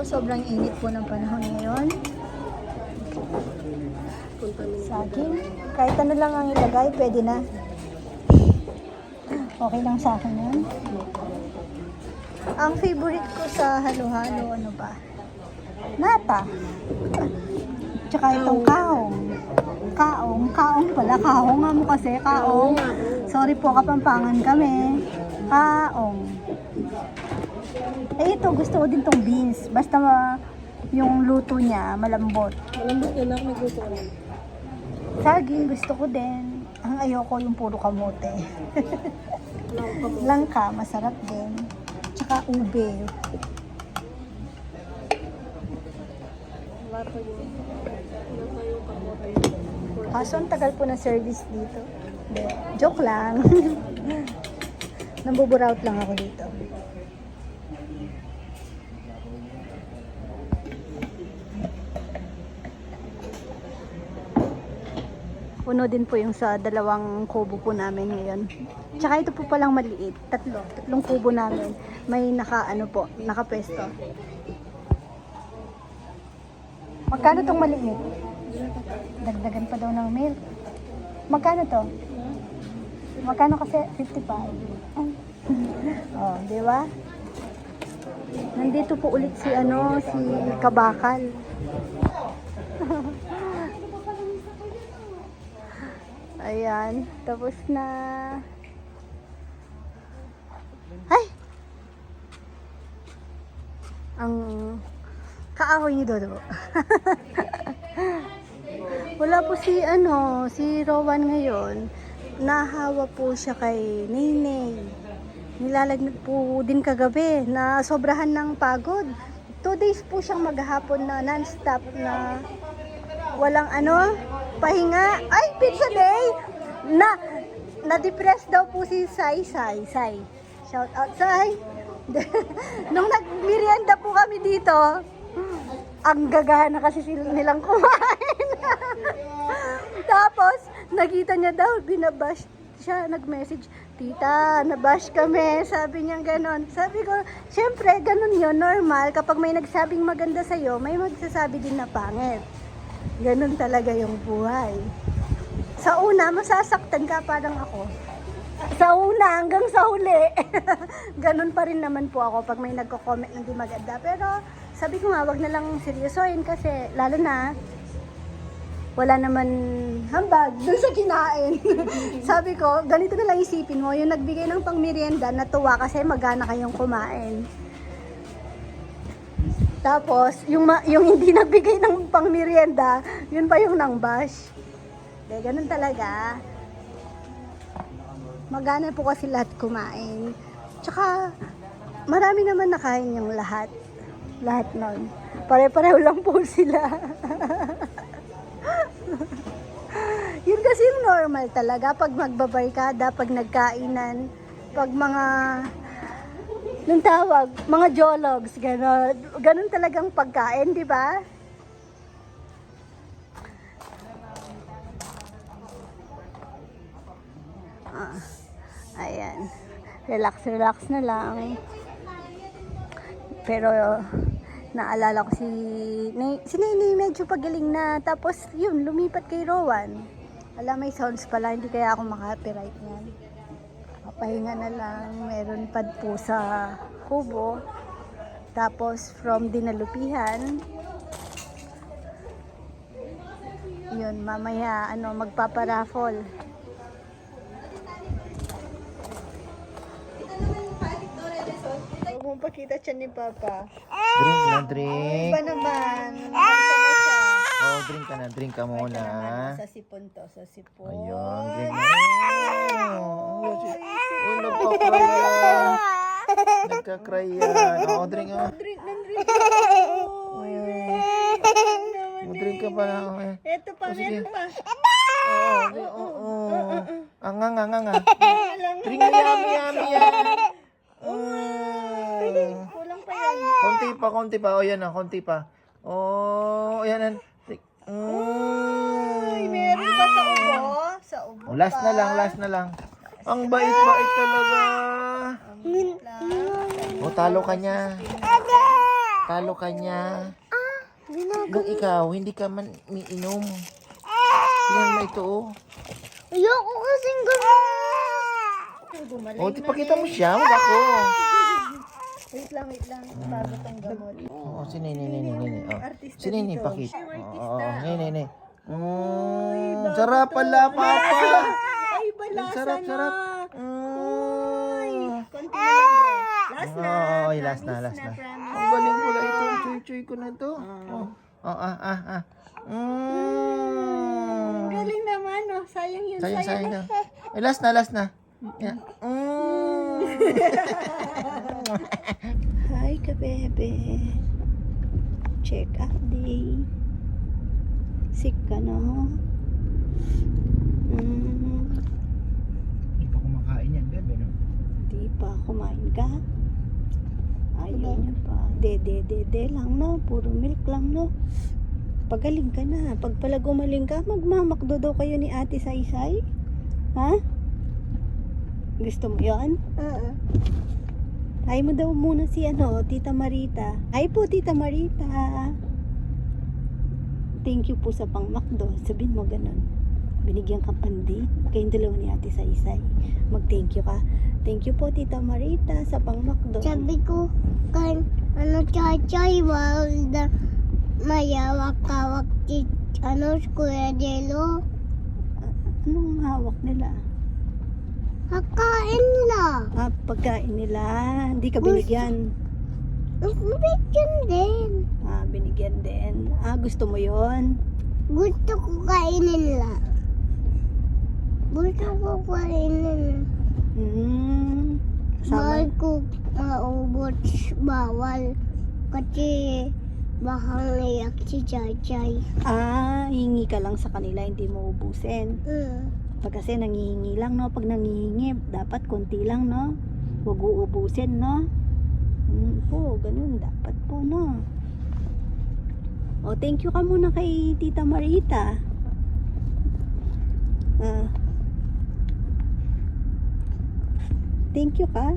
Sobrang init po ng panahon ngayon. Saging. Kahit ano lang ang ilagay, pwede na. Okay lang sa akin yan. Ang favorite ko sa halo-halo, ano ba? Nata. Tsaka itong kaong. Kaong. Kaong pala. Kaong nga mo kasi. Kaong. Sorry po, kapampangan kami. Kaong. Eh, ito, gusto ko din tong beans. Basta ma- yung luto niya, malambot. Malambot yun ako nagluto ko. Saging, gusto ko din. Ang ayoko yung puro kamote. Langka, masarap din. Tsaka ube. Wala pa yun. Wala pa yung kamote. Kaso ang tagal po ng service dito. Joke lang. Nambuburaut lang ako dito. Puno din po yung sa dalawang kubo po namin ngayon. Tsaka ito po palang maliit. Tatlo. Tatlong kubo namin. May naka, ano po, nakapwesto. Magkano tong maliit? Dagdagan pa daw ng milk. Magkano to? Magkano kasi 55? oh, di ba? Nandito po ulit si ano, si Kabakal. Ayan, tapos na. Ay! Ang kaahoy ni Dodo. Wala po si ano, si Rowan ngayon. Nahawa po siya kay Nene. Nilalagnat po din kagabi na sobrahan ng pagod. Two days po siyang maghapon na non-stop na walang ano, pahinga. Ay, pizza day! Na, na-depress daw po si Sai Sai. Sai. Shout out, Sai. Nung nagmerienda po kami dito, ang gagana kasi sila nilang kumain. Tapos, nakita niya daw, binabash siya, nag-message, Tita, nabash kami. Sabi niya ganon. Sabi ko, syempre, ganon yun, normal. Kapag may nagsabing maganda sa'yo, may magsasabi din na pangit. Ganon talaga yung buhay. Sa una, masasaktan ka parang ako. Sa una hanggang sa huli. Ganun pa rin naman po ako pag may nagko-comment na di maganda. Pero sabi ko nga, wag na lang seryosohin kasi lalo na wala naman hambag dun sa kinain. sabi ko, ganito na lang isipin mo, yung nagbigay ng pangmerienda, natuwa kasi magana kayong kumain. Tapos, yung, ma- yung hindi nagbigay ng pangmerienda, yun pa yung nang bash. De, ganun talaga. Magana po kasi lahat kumain. Tsaka, marami naman nakain yung lahat. Lahat nun. Pare-pareho lang po sila. Yun kasi yung normal talaga. Pag magbabarkada, pag nagkainan, pag mga Nung tawag, mga jologs, gano'n. Ganun talagang pagkain, di ba? Ah, ayan. Relax, relax na lang. Pero, naalala ko si... Nay- Si Nene medyo pagaling na. Tapos, yun, lumipat kay Rowan. Alam, may sounds pala. Hindi kaya ako maka-copyright niyan. Papahinga na lang. Meron pad po sa kubo. Tapos from dinalupihan. Yun, mamaya ano, magpaparaffle. Huwag mong pakita siya ni Papa. Drink na drink. Iba naman. Oh, drink ka na. Drink ka muna. Ito naman, sa sipon to, sa sipon. Ayun, drink na. Oh, oh, nagkakry yan. Nagkakry yan. Oh, drink. Drink ng drink. Oh, drink ka pa na. Okay. Ito pa, Oh, meron pa. Oo. Oo, oo. Ang nga, nga, nga, nga. Drink na yummy, yummy yan. Mm. Kulang pa yan. Konti pa, konti pa. O, yan na, konti pa. Oh, yan. Mm. Ay, meron pa sa ubo. Sa ubo last na lang, last na lang. Ang bait-bait talaga. Lang. O, talo ka niya. Talo ka niya. Nung ikaw, hindi ka man umiinom. Tingnan mo ito, oh. Ayoko kasing gano'n. O, di pakita mo siya, wag ako. Wait lang, wait lang. Bago tong gamot. Oo, si Nene, Nene, Nene. Oh. Si Nene, pakita. Oo, artista. Nene, Nene. Mm, sarap pala, Papa. Ay, balasa Sarap, na. sarap. Mm. Konti na lang. Last na. Oo, oh, last na, last na. Ang galing pala ito. Chuy-chuy ko na to. Oh, oh ah, ah, ah. Mm. Galing naman, oh. Sayang yun, Sayang, sayang. sayang na. Eh, last na, last na. Yeah. Mm. Hi, kabebe. Check up day. Sick ka, no? Mm, Hindi pa kumakain yan, bebe, no? di pa kumain ka? Ayaw niya pa. De, de, de, de lang, no? Puro milk lang, no? Pagaling ka na. Pag pala gumaling ka, magmamakdo daw kayo ni ate Saysay? Ha? Gusto mo yon? Oo. Ay mo daw muna si ano, Tita Marita. Ay po, Tita Marita. Thank you po sa pangmakdo. Sabihin mo ganun. Binigyan ka pandi. Kayong dalawa ni Ate Saysay. Mag-thank you ka. Thank you po, Tita Marita, sa pangmakdo. Sabi ko, kan, ano, chay-chay, wal na mayawak-kawak si, ano, Kuya Jello. Anong hawak nila? Kakain nila. Ah, pagkain nila. Hindi ka binigyan. Bigyan din. Ah, binigyan din. Ah, gusto mo yon? Gusto ko kainin nila. Gusto ko kainin. Hmm. Bawal Kasama. ko maubot, bawal. Kasi baka naiyak si Chay-chay. Ah, hingi ka lang sa kanila, hindi mo ubusin. Hmm. Pag kasi nangihingi lang, no? Pag nangihingi, dapat konti lang, no? Huwag uubusin, no? Mm, po, ganun. Dapat po, no? O, thank you ka muna kay Tita Marita. Ah. Thank you ka.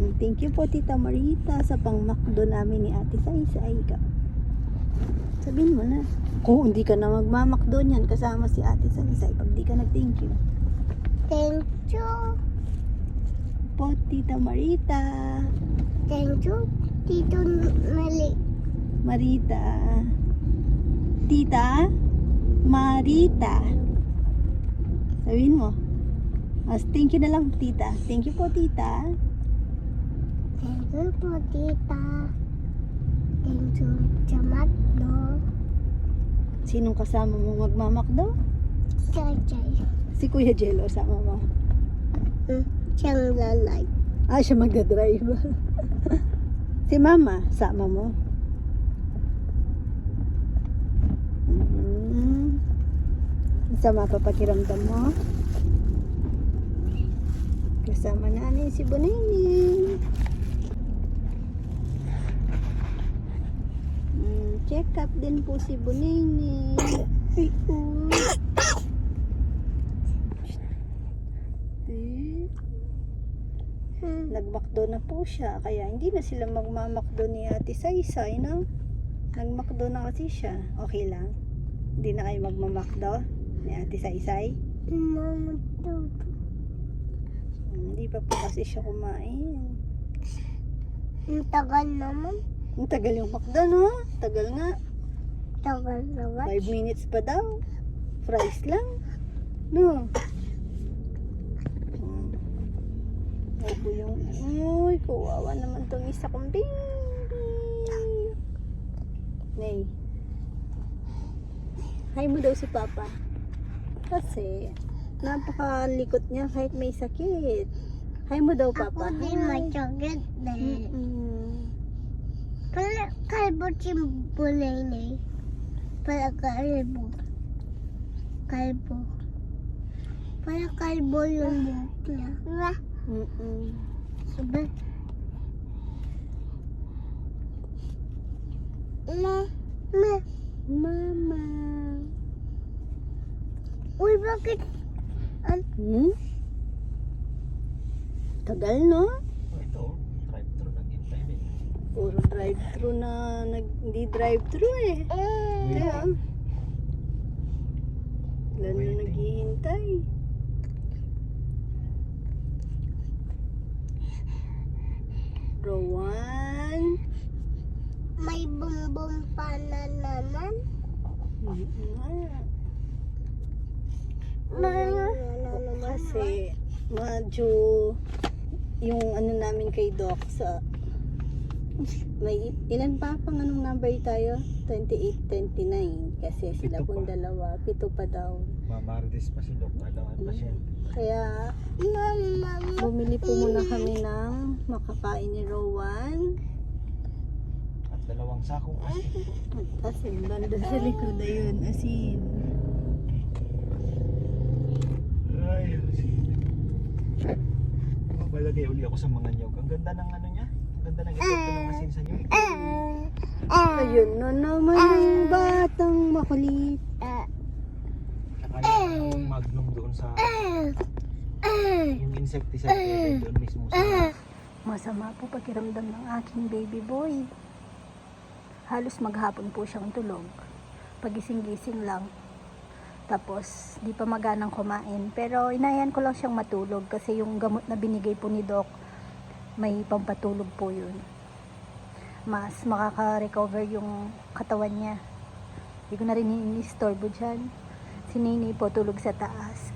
Mm, Thank you po, Tita Marita, sa pangmakdo namin ni Ate Saysay ka. Sabihin mo na. Kung hindi ka na magmamakdo niyan kasama si Ate Saysay pag di ka nag-thank you. Thank you. Po, Tita Marita. Thank you, Tito Mali. Marita. Tita? Marita. Sabihin mo. Mas thank you na lang, tita. Thank you po, tita. Thank you po, tita. Thank you, Chamatdo. Sinong kasama mo magmamakdo? Chay-chay. Si Kuya Jello, sama mo. Hmm. Siyang lalay. Ah, siya magdadrive. si Mama, sama mo. Mhm. Sama pa pakiramdam mo. Kasama namin si Bonini. Mm, check up din po si Bonini. Ay, oh. Hmm. Nagmakdo na po siya, kaya hindi na sila magmamakdo ni Ate Saysay, no? Nagmakdo na kasi siya. Okay lang. Hindi na kayo magmamakdo ni Ate Saysay. Mama, to. Hmm, Hindi pa po kasi siya kumain. Ang tagal naman. Ang tagal yung makdo, no? Tagal nga. Tagal naman. 5 minutes pa daw. Fries lang. No? Hmm. Opo yung... Uy, kawawa naman tong isa kong baby. Nay. Hi mo daw si Papa. Kasi, napakalikot niya kahit may sakit. Hi mo daw, Papa. Ako din may sakit din. Mm-mm. Pala kalbo si Bulay na eh. Pala kalbo. Kalbo. Pala kalbo yung buhok niya. Mm-mm. Sabi. Ma. Ma. Mama. Uy, bakit? An Hmm? Tagal, no? Ito, drive-thru naghintay din. Puro drive-thru na, nag, hindi drive-thru eh. Kaya, wala na naghihintay. Rowan. May bumbong pa na naman. Mga Kasi, medyo, yung ano namin kay Doc sa, may, ilan pa pang anong number tayo? 28, 29. Kasi sila Pito pong pa. dalawa. Pito pa daw. Mamarites pa si Doc. Ano ang pasyente? Kaya, Mama, bumili po muna kami ng makakain ni Rowan. At dalawang sakong asin. At asin, banda sa likod na yun, asin. Ay, asin. Mabalagay uli ako sa mga nyog. Ang ganda ng ano niya. Ang ganda ng epekto ng asin sa nyog. Ayun na naman yung batang makulit. Saka yung magnum doon sa... Yung insecticide doon mismo sa... Masama po pakiramdam ng aking baby boy. Halos maghapon po siyang tulog. Pagising-gising lang. Tapos, di pa maganang kumain. Pero inayan ko lang siyang matulog kasi yung gamot na binigay po ni Doc, may pampatulog po yun. Mas makaka-recover yung katawan niya. Hindi ko na rin ini-istorbo dyan. Si Nini po tulog sa taas.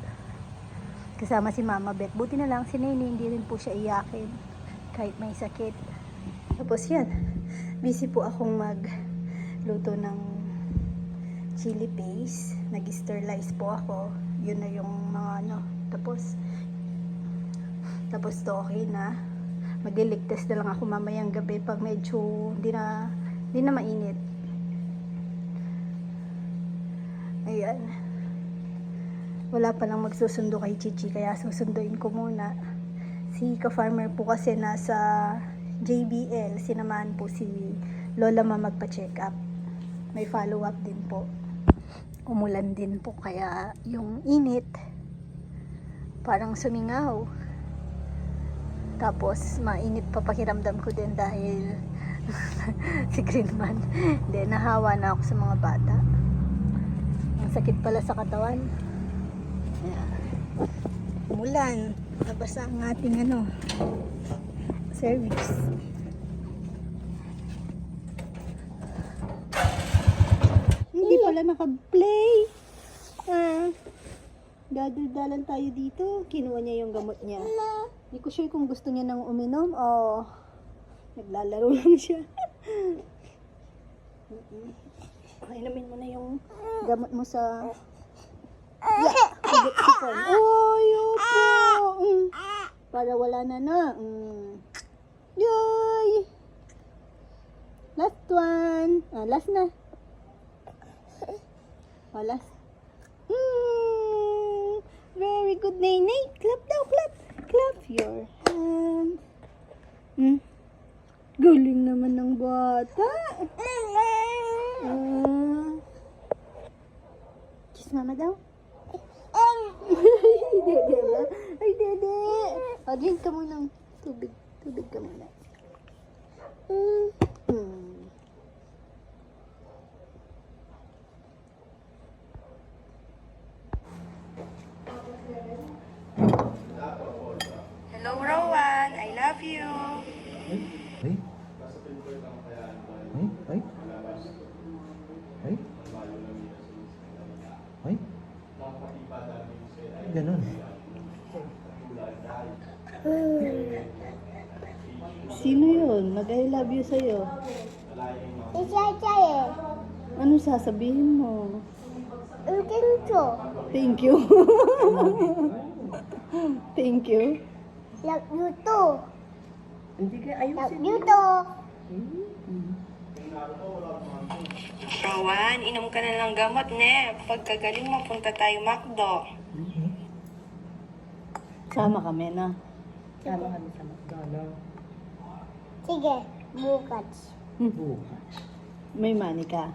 Kasama si Mama Beth. Buti na lang si Nini hindi rin po siya iyakin kahit may sakit. Tapos yan, busy po akong magluto ng chili paste. Nag-sterilize po ako. Yun na yung mga ano. Tapos, tapos to okay na. Magliligtas na lang ako mamayang gabi pag medyo hindi na, hindi na mainit. Ayan. Wala pa lang magsusundo kay Chichi kaya susunduin ko muna. Si ka-farmer po kasi nasa JBL, sinamahan po si Lola ma magpa-check up. May follow-up din po. Umulan din po kaya yung init parang sumingaw. Tapos mainit pa pakiramdam ko din dahil si Greenman. Hindi, nahawa na ako sa mga bata. Ang sakit pala sa katawan. Ayan. Umulan. Nabasa ang ating ano, service. Hindi pala naka-play. Ah. Dadaldalan tayo dito. Kinuha niya yung gamot niya. Hindi ko sure kung gusto niya nang uminom o naglalaro lang siya. Inumin mo na yung gamot mo sa... Yeah, opo. Mm. Para wala na na. Mm. Yay! Last one. Ah, last na. Last. Mm. Very good, Nay. Clap daw, clap. Clap your hands. Mm. Galing naman ng bata. Ah. Kiss mama daw. Ay, dede na. Ay, dede. O, drink ka muna tubig. Tubig ka muna. Mm. Hello, Rowan. I love you. Ay? Ay? Ay? Ay? Ay? Ay? Ganon. Sino yun? Mag-I love you sa'yo. si Chay eh. Ano sasabihin mo? Ang ganito. Thank you. Thank you. Love you too. Hindi ka Love you too. Rowan, inom ka na ng gamot, ne. Pagkagaling mo, punta tayo Macdo. Sama kami na. Sama kami sa McDonald's. Sige, bukas. May money ka.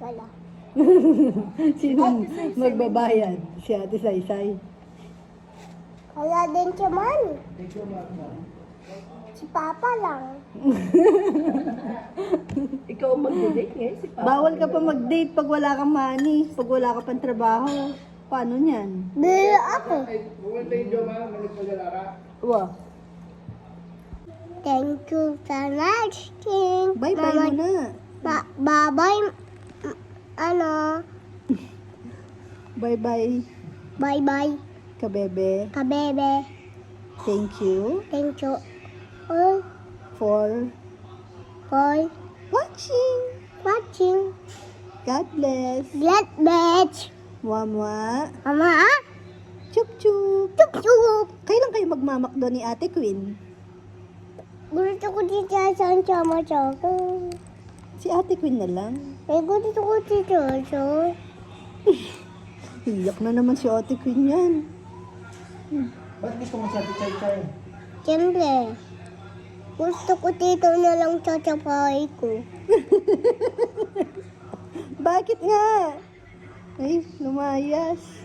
Wala. Sino magbabayad? Si Ate Saysay. Wala din siya man. Si Papa lang. Ikaw ang mag-date ngayon si Papa. Bawal ka pa mag-date pag wala kang money, pag wala ka pang trabaho. Paano niyan? Bilo ako. Wow. Thank you so much, King. Bye-bye Mama- mo na. Ba- bye-bye. m- Ano? Bye-bye, Bye-bye. kabebe. Kabebe. Thank you Thank you. Oh, for for watching. watching. God bless. Let bitch. Mama. Mama, ah? Chup chup. Chup chup. Kailan kayo magmamakdo ni Ate Queen? Gusto ko dito sa sama choco. Si Ate Queen na lang. May gusto ko dito sa. Iyak na naman si Ate Queen yan. Ba't gusto mo sabi chay chay? Siyempre. Gusto ko dito na lang sa ko. Bakit nga? Ay, lumayas.